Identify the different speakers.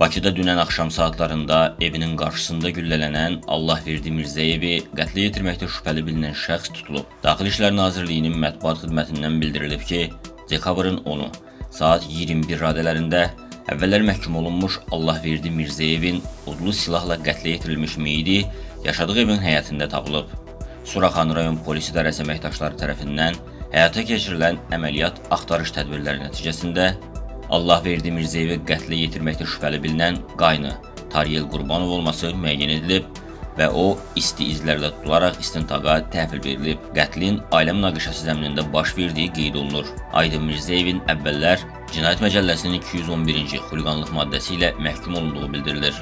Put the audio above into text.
Speaker 1: Bakıda dünən axşam saatlarında evinin qarşısında güllələnən Allahverdi Mirzəyevi qətlə yetirməkdə şübhəli bilinən şəxs tutulub. Daxili İşlər Nazirliyinin mətbuat xidmətindən bildirilib ki, dekabrın 10-u saat 21 radələrində əvvəllər məhkum olunmuş Allahverdi Mirzəyevin odlu silahla qətlə yetirilmiş meyidi yaşadığı evin həyətində tapılıb. Suraxan rayon polis idarəsi əməkdaşları tərəfindən həyata keçirilən əməliyyat axtarış tədbirləri nəticəsində Allahverdi Mirzəyevi qətlə yetirməkdə şübhəli bilinən qaynı Tariyel Qurbanov olması müəyyən edilib və o isti izlərlə tutularaq istintaqa təhvil verilib. Qətlin ailə münaqişəsi zəminində baş verdiyi qeyd olunur. Aydın Mirzəyevin əvvəllər Cinayət Məcəlləsinin 211-ci xuliqanlıq maddəsi ilə məhkum olunduğu bildirilir.